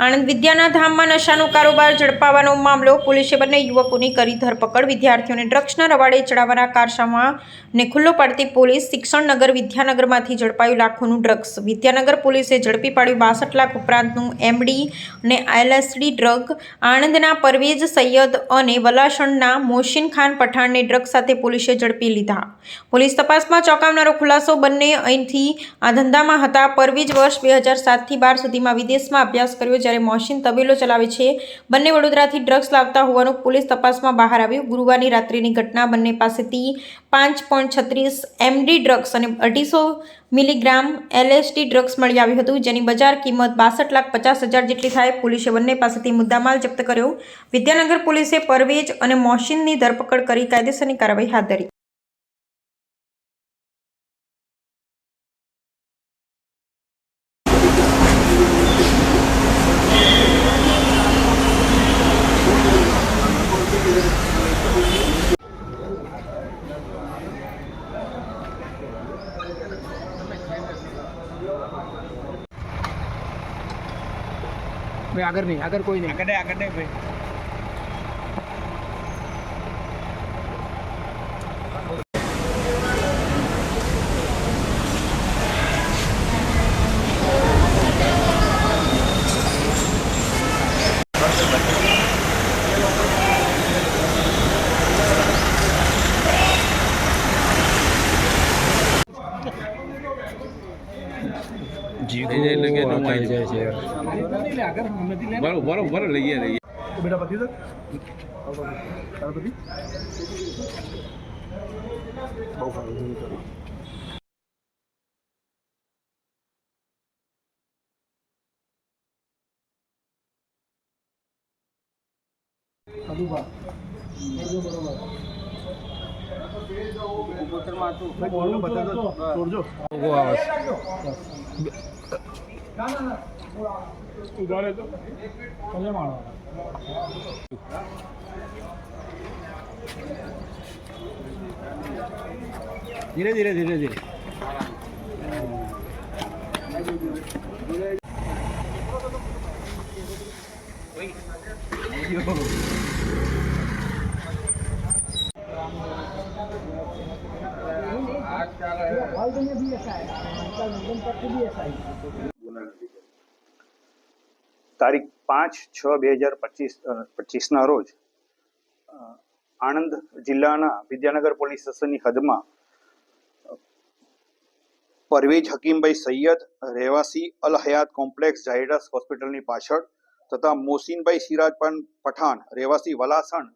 આણંદ વિદ્યાના ધામમાં નશાનો કારોબાર ઝડપાવાનો મામલો, પોલીસે બંને યુવકોની કરી ધરપકડ. વિદ્યાર્થીઓને ડ્રગ્સના રવાડે ચડાવવાના કારસામાં ને ખુલ્લો પાડતી પોલીસ શિક્ષણનગર વિદ્યાનગરમાંથી ઝડપાયું લાખોનું ડ્રગ્સ. વિદ્યાનગર પોલીસે ઝડપી પાડ્યું બાસઠ લાખ ઉપરાંતનું એમડી અને એલએસડી ડ્રગ. આણંદના પરવેઝ સૈયદ અને વલાસણના મોશીન ખાન પઠાણને ડ્રગ સાથે પોલીસે ઝડપી લીધા. પોલીસ તપાસમાં ચોંકાવનારો ખુલાસો બંને અહીંથી આ ધંધામાં હતા. પરવેજ વર્ષ બે હજાર સાતથી બાર સુધીમાં વિદેશમાં અભ્યાસ કર્યો જ્યારે મોશિન તબેલો ચલાવે છે, બંને વડોદરાથી ડ્રગ્સ લાવતા હોવાનું પોલીસ તપાસમાં બહાર આવ્યું. ગુરુવારની રાત્રિની ઘટના બંને પાસેથી પાંચ પોઈન્ટ છત્રીસ એમડી ડ્રગ્સ અને અઢીસો મિલીગ્રામ એલએસડી ડ્રગ્સ મળી આવ્યું હતું, જેની બજાર કિંમત બાસઠ લાખ પચાસ હજાર જેટલી થાય. પોલીસે બંને પાસેથી મુદ્દામાલ જપ્ત કર્યો. વિદ્યાનગર પોલીસે પરવેજ અને મોશીનની ધરપકડ કરી કાયદેસરની કાર્યવાહી હાથ ધરી. આગળ નહીં આગળ કોઈ નહીં. આગળ આગળ ભાઈ. એટલે કે નો આવી જાય છે. આગળ નથી લે બરો બરો બરો લઈએ લઈએ બેટા પતિ સર પતિ બહુ સારું. ધીરે ધીરે ધીરે તોડજો ઓગો ધીરે ધીરે તારીખ પાંચ છ બે હજાર પચીસ પચીસના રોજ આણંદ જિલ્લાના વિદ્યાનગર પોલીસ સ્ટેશનની હદમાં પરવેજ હકીમભાઈ સૈયદ રહેવાસી અલ હયાત કોમ્પ્લેક્સ ઝાયડસ હોસ્પિટલની પાછળ તથા મોસીનભાઈ સિરાજપાન પઠાણ રહેવાસી વલાસણ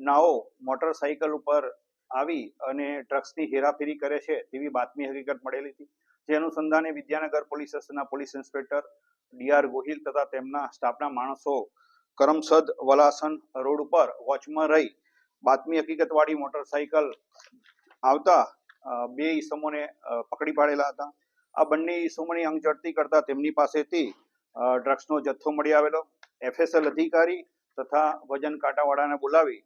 નાઓ મોટરસાઇકલ ઉપર આવી અને ડ્રગ્સની હેરાફેરી કરે છે તેવી બાતમી હકીકત મળેલી હતી. જે અનુસંધાને વિદ્યાનગર પોલીસ સ્ટેશનના પોલીસ ઇન્સ્પેક્ટર ડીઆર ગોહિલ તથા તેમના સ્ટાફના માણસો કરમસદ વલાસન રોડ ઉપર વોચમાં રહી બાતમી હકીકતવાળી મોટરસાઇકલ આવતા બે ઈસમોને પકડી પાડેલા હતા. આ બંને ઈસમોની અંગ ઝડતી કરતા તેમની પાસેથી ડ્રગ્સનો જથ્થો મળી આવેલો. એફએસએલ અધિકારી તથા વજન કાંટાવાળાને બોલાવી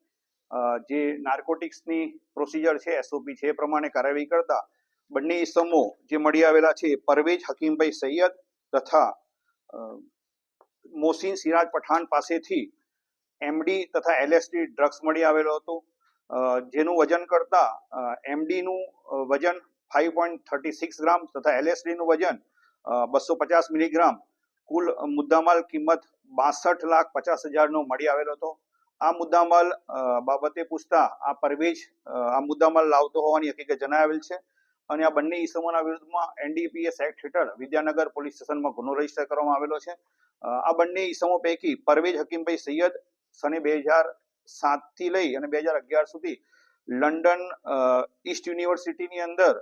જે નાર્કોટિક્સની પ્રોસિજર છે એસઓપી છે, એ પ્રમાણે કાર્યવાહી કરતા બંને ઇસમો જે મળી આવેલા છે પરવેજ હકીમભાઈ સૈયદ તથા મોસીન સિરાજ પઠાણ પાસેથી એમડી તથા એલએસડી ડ્રગ્સ મળી આવેલો હતો. જેનું વજન કરતા એમડીનું વજન five point thirty six gram તથા એલએસડીનું વજન બસો પચાસ મિલીગ્રામ કુલ મુદ્દામાલ કિંમત બાસઠ લાખ પચાસ હજારનો મળી આવેલો હતો. આ મુદ્દામાલ બાબતે પૂછતા આ પરવેજ આ મુદ્દામાલ લાવતો હોવાની હકીકત જણાવેલ છે અને આ બંને ઈસમોના વિરુદ્ધમાં એનડીપીએસ એક્ટ હેઠળ વિદ્યાનગર પોલીસ સ્ટેશનમાં ગુનો રજિસ્ટર કરવામાં આવેલો છે. આ બંને ઈસમો પૈકી પરવેજ હકીમભાઈ સૈયદ સને બે હજાર સાતથી લઈ અને બે હજાર અગિયાર સુધી લંડન ઈસ્ટ યુનિવર્સિટીની અંદર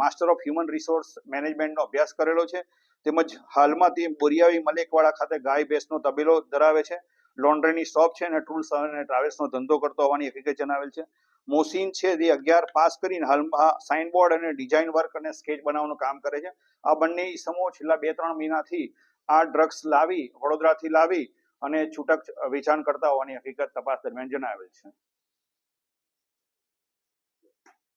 માસ્ટર ઓફ હ્યુમન રિસોર્સ મેનેજમેન્ટનો અભ્યાસ કરેલો છે. તેમજ હાલમાં તે બોરિયાવી મલેકવાડા ખાતે ગાય ભેંસનો તબેલો ધરાવે છે. લોન્ડ્રીની શોપ છે અને ટૂલ્સ અને ટ્રાવેલ્સનો ધંધો કરતો હોવાની હકીકત જણાવેલ છે. મોસીન છે તે અગિયાર પાસ કરીને હાલમાં સાઇનબોર્ડ અને ડિઝાઇન વર્ક અને સ્કેચ બનાવવાનું કામ કરે છે. આ બંને ઈસમો છેલ્લા બે ત્રણ મહિનાથી આ ડ્રગ્સ લાવી, વડોદરાથી લાવી અને છૂટક વેચાણ કરતા હોવાની હકીકત તપાસ દરમિયાન જણાવેલ છે.